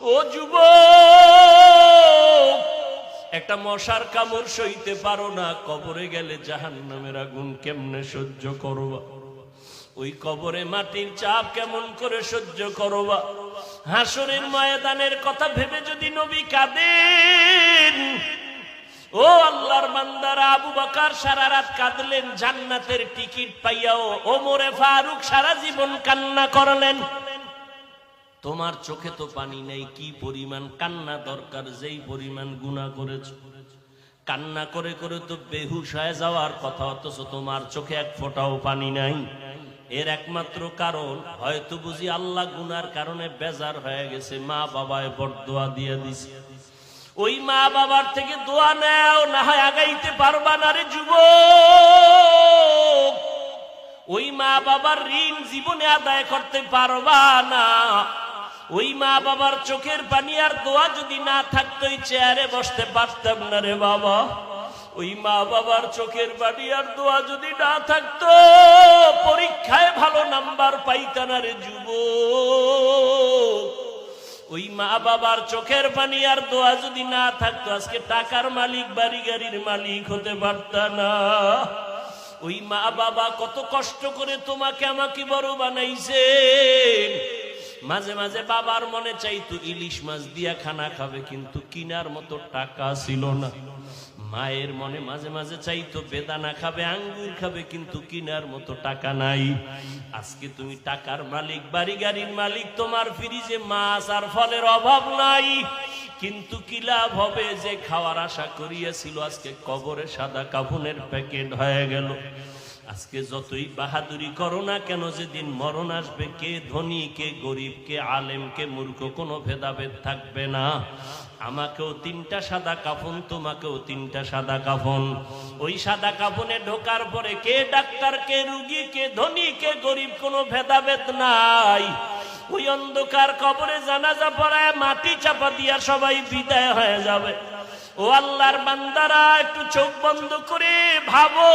ও যুব, একটা মশার কামড় সইতে পারো না, কবরে গেলে জাহান নামের আগুন কেমনে সহ্য করবা? ওই কবরে মাটির চাপ কেমন করে সহ্য করবা? হাসরের ময়দানের কথা ভেবে যদি নবী কাঁদেন, ও আল্লাহর বান্দারা, আবু বকার সারা রাত কাঁদলেন, জান্নাতের টিকিট পাইয়াও ওমরে ফারুক সারা জীবন কান্না করলেন। তোমার চোখে তো পানি নেই, কি পরিমাণ কান্না দরকার, যেই পরিমাণ গুণা করেছ। কান্না করে করে তো বেহুশ হয়ে যাওয়ার কথা, অথচ তোমার চোখে এক ফোঁটাও পানি নাই। এর একমাত্র কারণ, হয়তো বুঝি আল্লাহ গুনার কারণে বেজার হয়ে গেছে, মা বাবায় বরদোয়া দিয়ে দিছে। ওই মা বাবার থেকে দোয়া নেও, না হয় আগাইতে পারবা না রে যুবক। ওই মা বাবার ঋণ জীবনে আদায় করতে পারবা না। ওই মা বাবার চোখের পানি আর দোয়া যদি না থাকতো ওই চেয়ারে বসতে পারতাম না রে বাবা। ওই মা বাবার চোখের পানি আর দোয়া যদি না থাকতো, পরীক্ষায় ভালো নাম্বার পাইতা না রে যুব ওই মা বাবার চোখের পানি আর দোয়া যদি না থাকতো, আজকে টাকার মালিক, বাড়ি গাড়ির মালিক হতে পারত না। ওই মা বাবা কত কষ্ট করে তোমাকে আমাকে বড় বানাইছে মাঝে মাঝে বাবার মনে চাইতো, ইলিশ মাছ দিয়া খানা খাবে, কিন্তু কিনার মতো টাকা ছিল না। মায়ের মনে মাঝে মাঝে চাইতো, বেদানা খাবে, আঙ্গুর খাবে, কিন্তু কিনার মতো টাকা নাই। আজকে তুমি টাকার মালিক, বাড়ি গাড়ির মালিক, তোমার ফ্রিজে মাছ আর ফলের অভাব নাই। কিন্তু কি লাভ হবে যে খাওয়ার আশা করিয়াছিল, আজকে কবরে সাদা কাফনের প্যাকেট হয়ে গেল। আজকে যতই বাহাদুরি করো না কেন, যেদিন মরণ আসবে, কে ধনী, কে গরিব, কে আলেম, কে মূর্খ, কোনো ভেদাভেদ থাকবে না। আমাকেও তিনটা সাদা কাফন, তোমাকেও তিনটা সাদা কাফন। ওই সাদা কাফনে ঢোকার পরে কে ডাক্তার, কে রুগী, কে ধনী, কে গরিব, কোনো ভেদাভেদ নাই। ওই অন্ধকার কবরে জানাজা পড়ায় মাটি চাপা দিয়া সবাই বিদায় হয়ে যাবে। ও আল্লাহর বান্দারা, একটু চোখ বন্ধ করে ভাবো।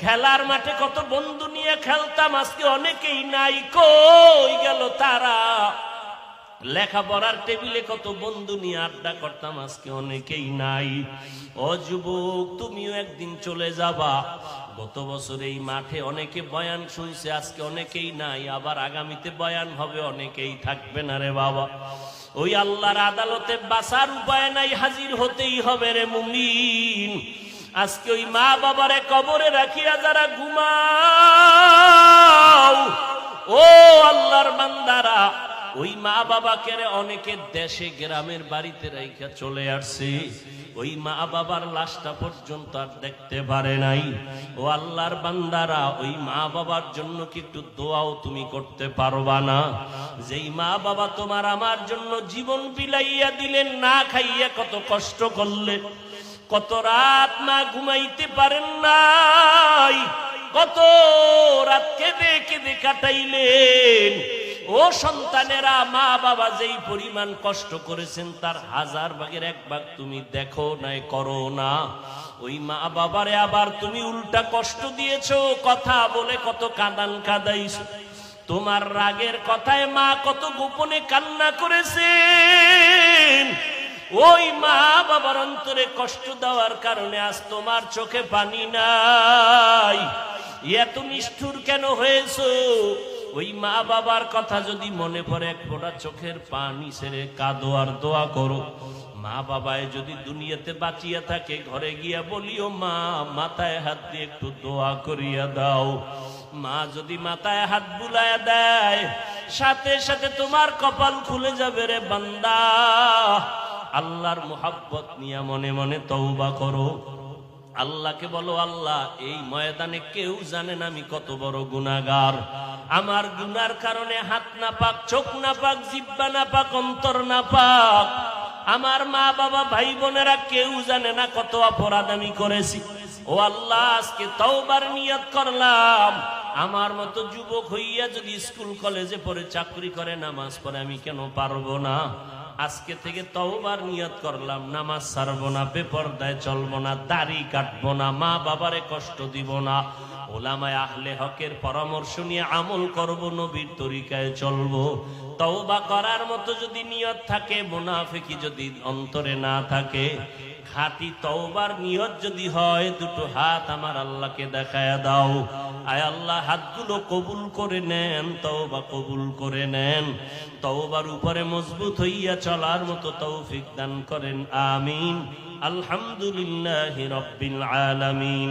খেলার মাঠে কত বন্ধু নিয়ে খেলতাম, আজকে অনেকেই নাই, কই গেল তারা? লেখাপড়ার টেবিলে কত বন্ধু নিয়ে আড্ডা করতাম, আজকে অনেকেই নাই। ও যুবক, তুমিও একদিন চলে যাবা। গত বছর এই মাঠে অনেকে বয়ান শুনছে, আজকে অনেকেই নাই, আবার আগামীতে বয়ান হবে, অনেকেই থাকবে না রে বাবা। ওই আল্লাহর আদালতে বাসার উপায় নাই, হাজির হতেই হবে রে মুমিন। আজকে ওই মা বাবারে কবরে রাখিয়া যারা ঘুমাও, ও আল্লাহর বান্দারা, ওই মা বাবাকে অনেকে দেশে, গ্রামের বাড়িতে রাইখা চলে আসছে। ওই মা বাবার লাশটা পর্যন্ত আর দেখতে পারে নাই। ও আল্লাহর বান্দারা, ওই মা বাবার জন্য কি একটু দোয়াও তুমি করতে পারবা না? যেই মা বাবা তোমার আমার জন্য জীবন বিলাইয়া দিলেন, না খাইয়া কত কষ্ট করলে। কত রাত মা ঘুমাইতে পারেন নাই, কত রাত কেঁদে কেঁদে কাটাইলেন। ও সন্তানেরা মা বাবা যেই পরিমাণ কষ্ট করেছেন, তার হাজার ভাগের এক ভাগ তুমি দেখো নাই, করো না। ওই মা বাবারে আবার তুমি উল্টা কষ্ট দিয়েছ, কথা বলে কত কাঁদান কাদাইছো। তোমার রাগের কথায় মা কত গোপনে কান্না করেছেন। ওই মা বাবার অন্তরে কষ্ট দেওয়ার কারণে আজ তোমার চোখে পানি নাই। এত নিষ্ঠুর কেন হয়েছো? ওই মা বাবার কথা যদি মনে পড়ে, এক ফোঁটা চোখের পানি ছেড়ে কাঁদো আর দোয়া করো। মা বাবায় যদি দুনিয়াতে বাঁচিয়া থাকে, ঘরে গিয়া বলিও, মা, মাথায় হাত দিয়ে একটু দোয়া করিয়া দাও। মা যদি মাথায় হাত বুলায় দেয়, সাথে সাথে তোমার কপাল খুলে যাবে রে বান্দা। আল্লাহর মোহাব্বত নিয়ে মনে মনে তৌবা করো। আল্লাহকে বলো, আল্লাহ, এই ময়দানে কেউ জানেন আমি কত বড় গুনাগার আমার গুনার কারণে হাত না পাক, চোখ না পাক, জিব্বা না পাক, অন্তর না পাক। আমার মা বাবা, ভাই বোনেরা কেউ জানে না কত অপরাধ আমি করেছি। ও আল্লাহ, আজকে তওবার নিয়ত করলাম। আমার মতো যুবক হইয়া যদি স্কুল, কলেজে পড়ে চাকরি করে, নামাজ পড়ে, আমি কেন পারব না? আজকে থেকে তওবার নিয়ত করলাম। নামাজ ছাড়বো না বেপরদায় চলবো না, দাড়ি কাটবো না, মা বাবারে কষ্ট দিব না। ওলামায় আহলে হকের পরামর্শ নিয়ে আমল করব, নবীর তরিকায় চলবো। তওবা করার মতো যদি নিয়ত থাকে, মুনাফিকি যদি অন্তরে না থাকে, খাঁটি তওবার নিয়ত যদি হয়, দুটো হাত আমার আল্লাহকে দেখায় দাও। আয় আল্লাহ, হাতগুলো কবুল করে নেন, তওবা কবুল করে নেন। তওবার উপরে মজবুত হইয়া চলার মতো তৌফিক দান করেন, আমিন। আলহামদুলিল্লাহি রাব্বিল আলামিন।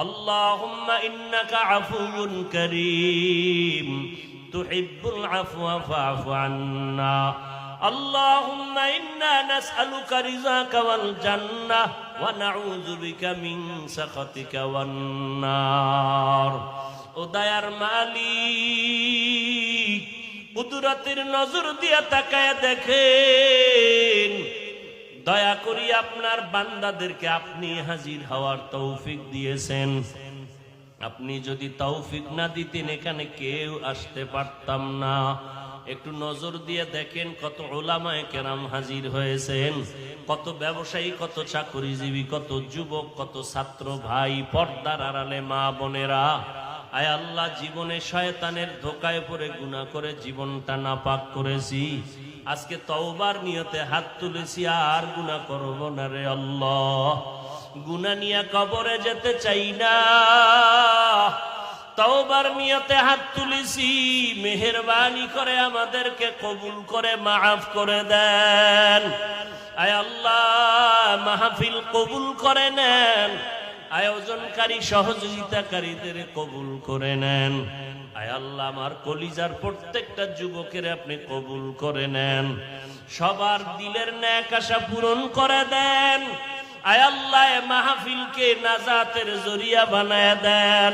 اللهم إنك عفو كريم تحب العفو فاعف عنا اللهم إنا نسألك رزاك والجنة ونعوذ بك من سخطك والنار উদয়ার মালিক কুদরতের নজর দিয়া তাকায় দেখেন দয়া করি আপনার বান্দাদেরকে আপনি হাজির হওয়ার তৌফিক দিয়েছেন। আপনি যদি তৌফিক না দিতেন এখানে কেউ আসতে পারতাম না। একটু নজর দিয়ে দেখেন কত ওলামায় কেরাম হাজির হয়েছেন। কত ব্যবসায়ী, কত চাকরিজীবী, কত যুবক, কত ছাত্র ভাই, পর্দার আড়ালে মা বোনেরা। আয় আল্লাহ, জীবনে শয়তানের ধোকায় পড়ে গুণা করে জীবনটা নাপাক করেছি। আজকে তওবার নিয়তে হাত তুলেছি, আর গুণা করব না রে আল্লাহ। গুণা নিয়ে কবরে যেতে চাই না। তওবার নিয়তে হাত তুলেছি, মেহেরবানি করে আমাদেরকে কবুল করে, মাফ করে দেন। আয় আল্লাহ, মাহফিল কবুল করে নেন। আয়োজনকারী, সহযোগিতাকারীদের কবুল করে নেন। আয় আল্লাহ, আমার কলিজার প্রত্যেকটা যুবকের আপনি কবুল করে নেন। সবার দিলের ন্যাক আশা পূরণ করে দেন। আয় আল্লাহ মাহফিলকে নাজাতের জরিয়া বানায় দেন।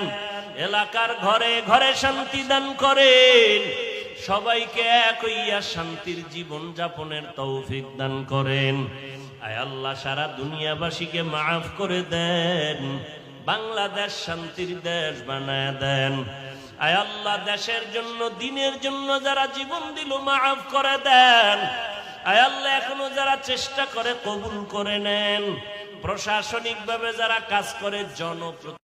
এলাকার ঘরে ঘরে শান্তি দান করেন। সবাইকে এক হইয়া শান্তির জীবন যাপনের তৌফিক দান করেন। আয় আল্লাহ, সারা দুনিয়াবাসীকে মাফ করে দেন, বাংলাদেশ শান্তির দেশ বানায় দেন। আয় আল্লাহ, দেশের জন্য, দিনের জন্য যারা জীবন দিল মাফ করে দেন। আয় আল্লাহ, এখনও যারা চেষ্টা করে কবুল করে নেন। প্রশাসনিকভাবে যারা কাজ করে, জনপ্রতি